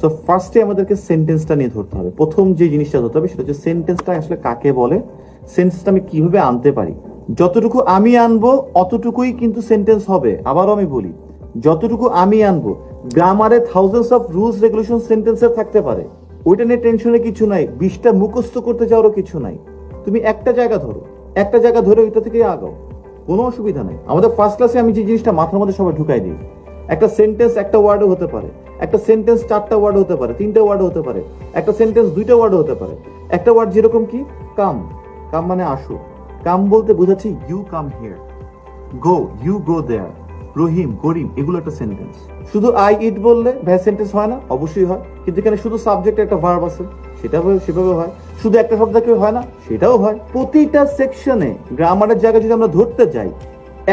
So ফার্স্টে আমাদেরকে সেন্টেন্সটা নিয়ে ধরতে হবে। প্রথম যে জিনিসটা ধরতে হবে, সেটা হচ্ছে সেন্টেন্সটা আসলে কাকে বলে? সেন্টেন্সটা আমি কীভাবে আনতে পারি? যতটুকু আমি আনব, অতটুকুই কিন্তু সেন্টেন্স হবে। আবারও আমি বলি, যতটুকু আমি আনব গ্রামারে থাউজেন্ডস অফ রুলস রেগুলেশন সেন্টেন্সের থাকতে পারে। ওইটা নিয়ে টেনশনে কিছু নাই। বিশটা মুখস্থ করতে যাওয়ারও কিছু নাই। তুমি একটা জায়গা ধরো। একটা জায়গা ধরে ওইটা থেকে আগাও। কোনো অসুবিধা নেই। আমাদের ফার্স্ট ক্লাসে আমি যে জিনিসটা মাথার মধ্যে সবাই ঢুকাই দিই। একটা সেন্টেন্স একটা ওয়ার্ডও হতে পারে। একটা সেন্টেন্স চারটা ওয়ার্ড হতে পারে, তিনটা ওয়ার্ড হতে পারে, একটা সেন্টেন্স দুইটা ওয়ার্ড হতে পারে। একটা ওয়ার্ড যেরকম কি? কাম কাম মানে আসো। কাম বলতে বোঝাচ্ছি you come here go you go there Rahim, Karim, এগুলো একটা সেন্টেন্স শুধু আই ইট বললে ভ্যাস সেন্টেন্স হয় না, অবশ্যই হয়। কিন্তু এখানে শুধু সাবজেক্ট একটা ভার্ব আছে, সেটা সেভাবে হয়। শুধু একটা শব্দ কেউ হয় না, সেটাও হয়। প্রতিটা সেকশনে গ্রামারের জায়গায় যদি আমরা ধরতে যাই,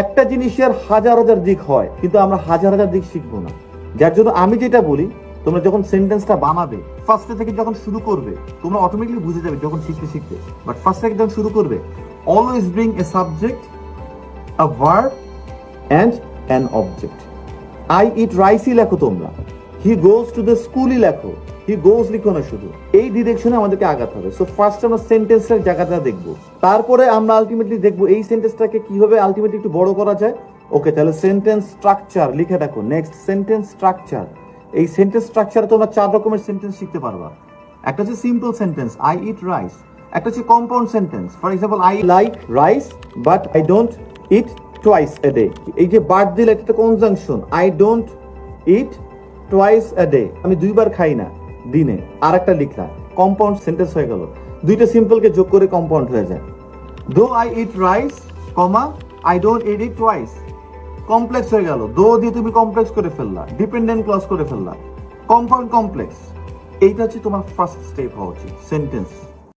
একটা জিনিসের হাজার হাজার দিক হয়, কিন্তু আমরা হাজার হাজার দিক শিখব না। যার জন্য আমি যেটা বলি, তোমরা যখন সেন্টেন্সটা বানাবে ফার্স্টে থেকে যখন শুরু করবে, তোমরা অটোমেটিকলি বুঝে যাবে যখন শিখতে শিখতে। বাট ফার্স্ট থেকে যখন শুরু করবে always bring a subject a verb, and an object. I eat rice লেখো তোমরা। হি গোজ টু দ্য স্কুলই লেখো। হি গোজ লিখো না শুধু। এই ডিরেকশনে আমাদেরকে আগাতে হবে। সো ফার্স্ট আমরা সেন্টেন্সের জায়গাটা দেখব। তারপরে আমরা আলটিমেটলি দেখব এই সেন্টেন্সটাকে কীভাবে আলটিমেটলি একটু বড় করা যায়। ওকে তাহলে সেন্টেন্স স্ট্রাকচার লিখে রাখো নেক্সট সেন্টেন্স স্ট্রাকচার এই সেন্টেন্স স্ট্রাকচারে তোমরা চার রকমের সেন্টেন্স শিখতে পারবা। একটা হচ্ছে simple sentence I eat rice একটা হচ্ছে compound sentence for example I like rice but I don't eat twice a day এই যে বার্ড দিলে, এটা conjunction I don't eat twice a day আমি দুইবার খাই না, দিনে। আর একটা লিখলাম। কম্পাউন্ড সেন্টেন্স হয়ে গেল। দুইটা সিম্পলকে যোগ করে কম্পাউন্ড হয়ে যায়। Though I eat rice comma I don't eat eat twice complex হয়ে গেল। দো দিয়ে তুমি কমপ্লেক্স করে ফেললা ডিপেন্ডেন্ট ক্লাস করে ফেললা। কম্পাউন্ড কমপ্লেক্স এইটা হচ্ছে তোমার ফার্স্ট স্টেপ হওয়া উচিত সেন্টেন্স